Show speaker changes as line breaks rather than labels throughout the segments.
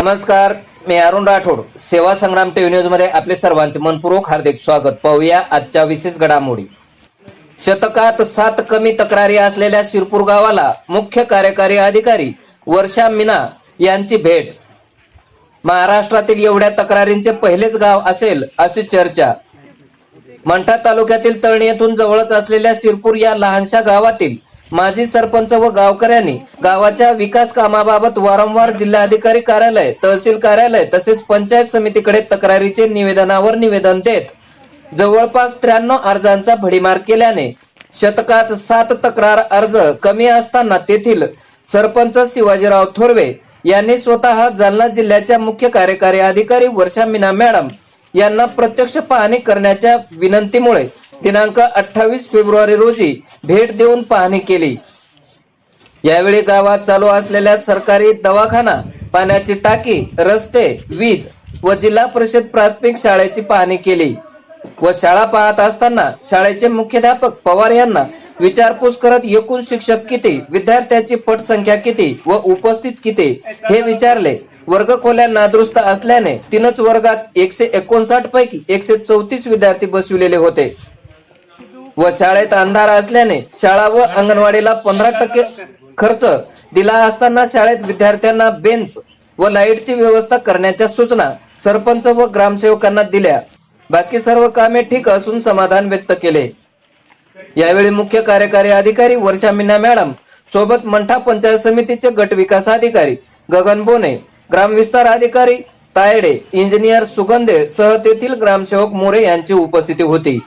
नमस्कार मी अरुण राठोड. सेवा संग्राम टीव्ही न्यूजमध्ये आपले सर्वांचे मनपूर्वक हार्दिक स्वागत. पाहूया आजच्या विशेष घडामोडी. शतकात सात कमी तक्रारी असलेल्या शिरपूर गावाला मुख्य कार्यकारी अधिकारी वर्षा मीना यांची भेट. महाराष्ट्रातील एवढ्या तक्रारींचे पहिलेच गाव असेल अशी चर्चा. मंठा तालुक्यातील तळणी येथून जवळच असलेल्या शिरपूर या लहानशा गावातील माजी सरपंच व गावकऱ्यांनी गावाच्या विकास कामाबाबत वारंवार जिल्हाधिकारी कार्यालय तहसील कार्यालय तसेच पंचायत समितीकडे तक्रारीचे निवेदनावर निवेदन देत जवळपास त्र्याण्णव अर्जांचा भडीमार केल्याने शतकात सात तक्रार अर्ज कमी असताना तेथील सरपंच शिवाजीराव थोरवे यांनी स्वतः जालना जिल्ह्याच्या मुख्य कार्यकारी अधिकारी वर्षा मीना मॅडम यांना प्रत्यक्ष पाहणी करण्याच्या विनंतीमुळे दिनांक अठ्ठावीस फेब्रुवारी रोजी भेट देऊन पाहणी केली. यावेळी गावात चालू असलेल्या सरकारी दवाखाना पाण्याची टाकी रस्ते वीज व जिल्हा परिषद प्राथमिक शाळेची पाहणी केली. व शाळा पाहत असताना शाळेचे मुख्याध्यापक पवार यांना विचारपूस करत एकूण शिक्षक किती विद्यार्थ्यांची पटसंख्या किती व उपस्थित किती हे विचारले. वर्ग खोल्या नादुरुस्त असल्याने तीनच वर्गात एकशे एकोणसाठ पैकी एकशे चौतीस विद्यार्थी बसविलेले होते. व शाळेत अंधार असल्याने शाळा व अंगणवाडीला पंधरा टक्के खर्च दिला असताना शाळेत विद्यार्थ्यांना बेंच व लाईटची व्यवस्था करण्याच्या सूचना सरपंच व ग्रामसेवकांना दिल्या. बाकी सर्व कामे ठीक असून समाधान व्यक्त केले. यावेळी मुख्य कार्यकारी अधिकारी वर्षा मीना मॅडम सोबत मंठा पंचायत समितीचे गट विकास अधिकारी गगन बोने ग्रामविस्तार अधिकारी तायडे इंजिनियर सुगंधे सह तेथील ग्रामसेवक मोरे यांची उपस्थिती होती.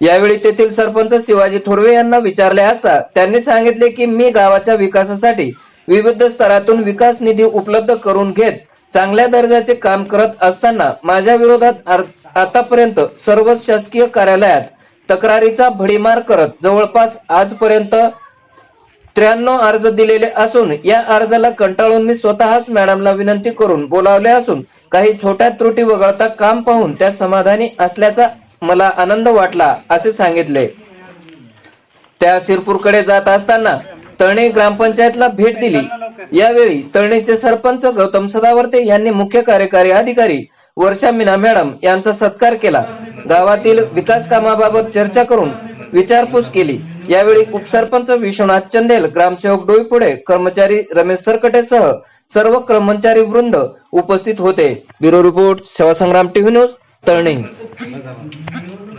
यावेळी तेथील सरपंच शिवाजी थोरवे यांना विचारले असता त्यांनी सांगितले की मी गावाच्या विकासासाठी विविध स्तरातून विकास निधी उपलब्ध करून घेत चांगल्या दर्जाचे काम करत असताना माझ्या विरोधात आतापर्यंत सर्व शासकीय कार्यालयात तक्रारीचा भडीमार करत जवळपास आजपर्यंत त्र्याण्णव अर्ज दिलेले असून या अर्जाला कंटाळून मी स्वतःच मॅडमला विनंती करून बोलावले असून काही छोट्या त्रुटी वगळता काम पाहून त्या समाधानी असल्याचा मला आनंद वाटला असे सांगितले. त्या शिरपूरकडे जात असताना तळणे ग्रामपंचायतला भेट दिली. यावेळी तळणीचे सरपंच गौतम सदावर्ते यांनी मुख्य कार्यकारी अधिकारी वर्षा मीना मॅडम यांचा सत्कार केला. गावातील विकास कामाबाबत चर्चा करून विचारपूस केली. यावेळी उपसरपंच विश्वनाथ चंदेल ग्रामसेवक डोईपुढे कर्मचारी रमेश सरकटे सह सर्व कर्मचारी वृंद उपस्थित होते. ब्युरो रिपोर्ट सेवा संग्राम टीव्ही न्यूज तळणी. 来咱们。